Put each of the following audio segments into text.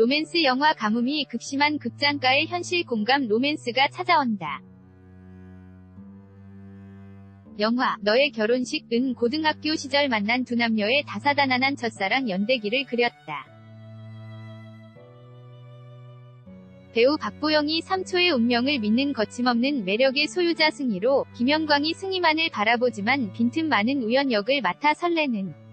로맨스 영화 가뭄이 극심한 극장가의 현실 공감 로맨스가 찾아온다. 영화 너의 결혼식은 고등학교 시절 만난 두 남녀의 다사다난한 첫사랑 연대기를 그렸다. 배우 박보영이 3초의 운명을 믿는 거침없는 매력의 소유자 승희로 김영광이 승희만을 바라보지만 빈틈 많은 우연 역을 맡아 설레는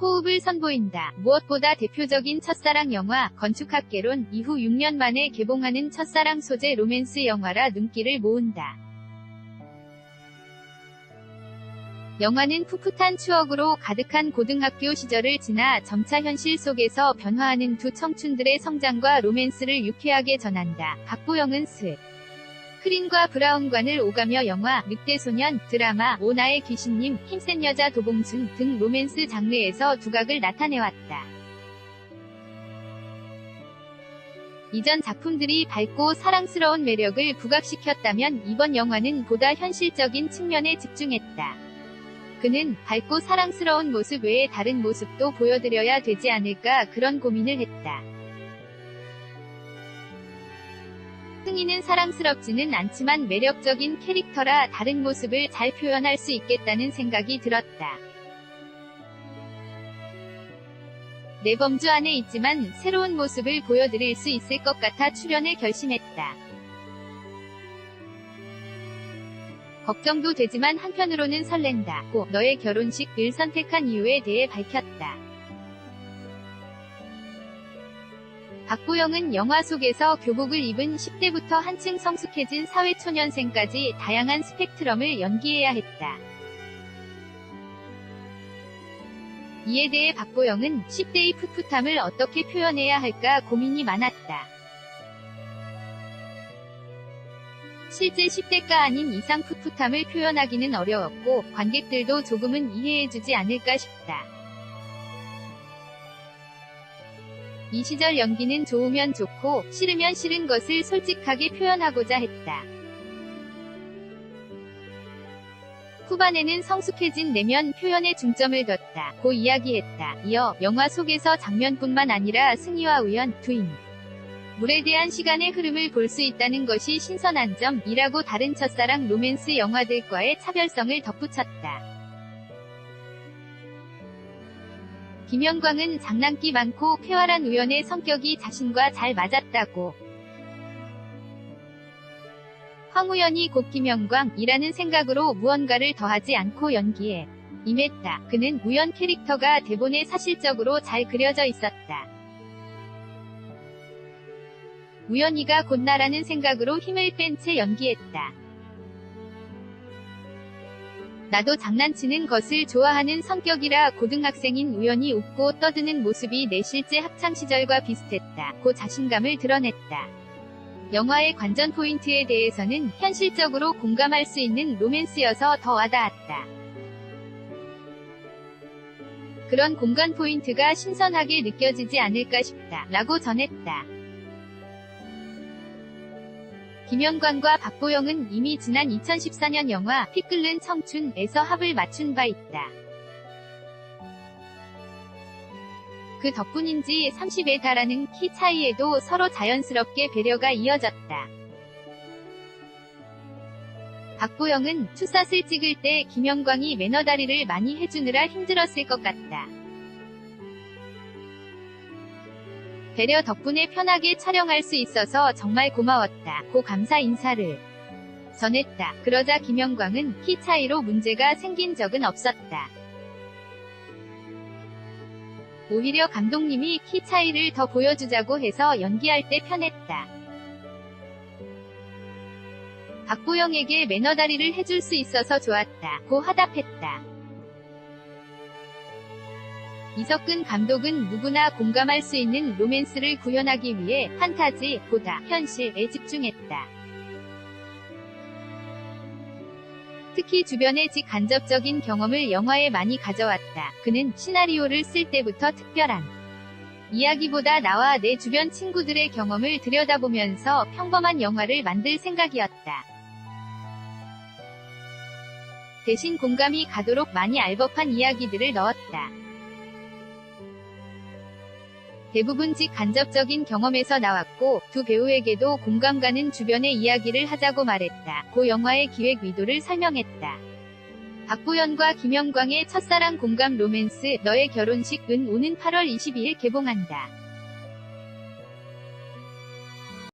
호흡을 선보인다. 무엇보다 대표적인 첫사랑 영화 건축학개론 이후 6년 만에 개봉하는 첫사랑 소재 로맨스 영화라 눈길을 모은다. 영화는 풋풋한 추억으로 가득한 고등학교 시절을 지나 점차 현실 속에서 변화하는 두 청춘들의 성장과 로맨스를 유쾌하게 전한다. 박보영은 스 크린과 브라운관을 오가며 영화, 늑대소년, 드라마, 오나의 귀신님, 힘센 여자 도봉순 등 로맨스 장르에서 두각을 나타내왔다. 이전 작품들이 밝고 사랑스러운 매력을 부각시켰다면 이번 영화는 보다 현실적인 측면에 집중했다. 그는 밝고 사랑스러운 모습 외에 다른 모습도 보여드려야 되지 않을까 그런 고민을 했다. 승희는 사랑스럽지는 않지만 매력적인 캐릭터라 다른 모습을 잘 표현할 수 있겠다는 생각이 들었다. 내 범주 안에 있지만 새로운 모습을 보여드릴 수 있을 것 같아 출연을 결심했다. 걱정도 되지만 한편으로는 설렌다. 고 너의 결혼식을 선택한 이유에 대해 밝혔다. 박보영은 영화 속에서 교복을 입은 10대부터 한층 성숙해진 사회초년생까지 다양한 스펙트럼을 연기해야 했다. 이에 대해 박보영은 10대의 풋풋함을 어떻게 표현해야 할까 고민이 많았다. 실제 10대가 아닌 이상 풋풋함을 표현하기는 어려웠고 관객들도 조금은 이해해주지 않을까 싶다. 이 시절 연기는 좋으면 좋고 싫으면 싫은 것을 솔직하게 표현하고자 했다. 후반에는 성숙해진 내면 표현에 중점을 뒀다. 고 이야기했다. 이어 영화 속에서 장면뿐만 아니라 승희와 우연, 두인, 물에 대한 시간의 흐름을 볼 수 있다는 것이 신선한 점이라고 다른 첫사랑 로맨스 영화들과의 차별성을 덧붙였다. 김영광은 장난기 많고 쾌활한 우연의 성격이 자신과 잘 맞았다고. 황우연이 곧 김영광이라는 생각으로 무언가를 더하지 않고 연기에 임했다. 그는 우연 캐릭터가 대본에 사실적으로 잘 그려져 있었다. 우연히가 곧 나라는 생각으로 힘을 뺀 채 연기했다. 나도 장난치는 것을 좋아하는 성격이라 고등학생인 우연히 웃고 떠드는 모습이 내 실제 학창시절과 비슷했다. 고 자신감을 드러냈다. 영화의 관전 포인트에 대해서는 현실적으로 공감할 수 있는 로맨스여서 더 와닿았다. 그런 공간 포인트가 신선하게 느껴지지 않을까 싶다. 라고 전했다. 김영광과 박보영은 이미 지난 2014년 영화 피 끓는 청춘에서 합을 맞춘 바 있다. 그 덕분인지 30에 달하는 키 차이에도 서로 자연스럽게 배려가 이어졌다. 박보영은 투샷을 찍을 때 김영광이 매너다리를 많이 해주느라 힘들었을 것 같다. 배려 덕분에 편하게 촬영할 수 있어서 정말 고마웠다. 고 감사 인사를 전했다. 그러자 김영광은 키 차이로 문제가 생긴 적은 없었다. 오히려 감독님이 키 차이를 더 보여주자고 해서 연기할 때 편했다. 박보영에게 매너 다리를 해줄 수 있어서 좋았다. 고 화답했다. 이석근 감독은 누구나 공감할 수 있는 로맨스를 구현하기 위해 판타지, 보다, 현실에 집중했다. 특히 주변의 직간접적인 경험을 영화에 많이 가져왔다. 그는 시나리오를 쓸 때부터 특별한 이야기보다 나와 내 주변 친구들의 경험을 들여다보면서 평범한 영화를 만들 생각이었다. 대신 공감이 가도록 많이 알법한 이야기들을 넣었다. 대부분 직간접적인 경험에서 나왔고 두 배우에게도 공감 가는 주변의 이야기를 하자고 말했다. 고 영화의 기획 의도를 설명했다. 박보연과 김영광의 첫사랑 공감 로맨스 너의 결혼식은 오는 8월 22일 개봉한다.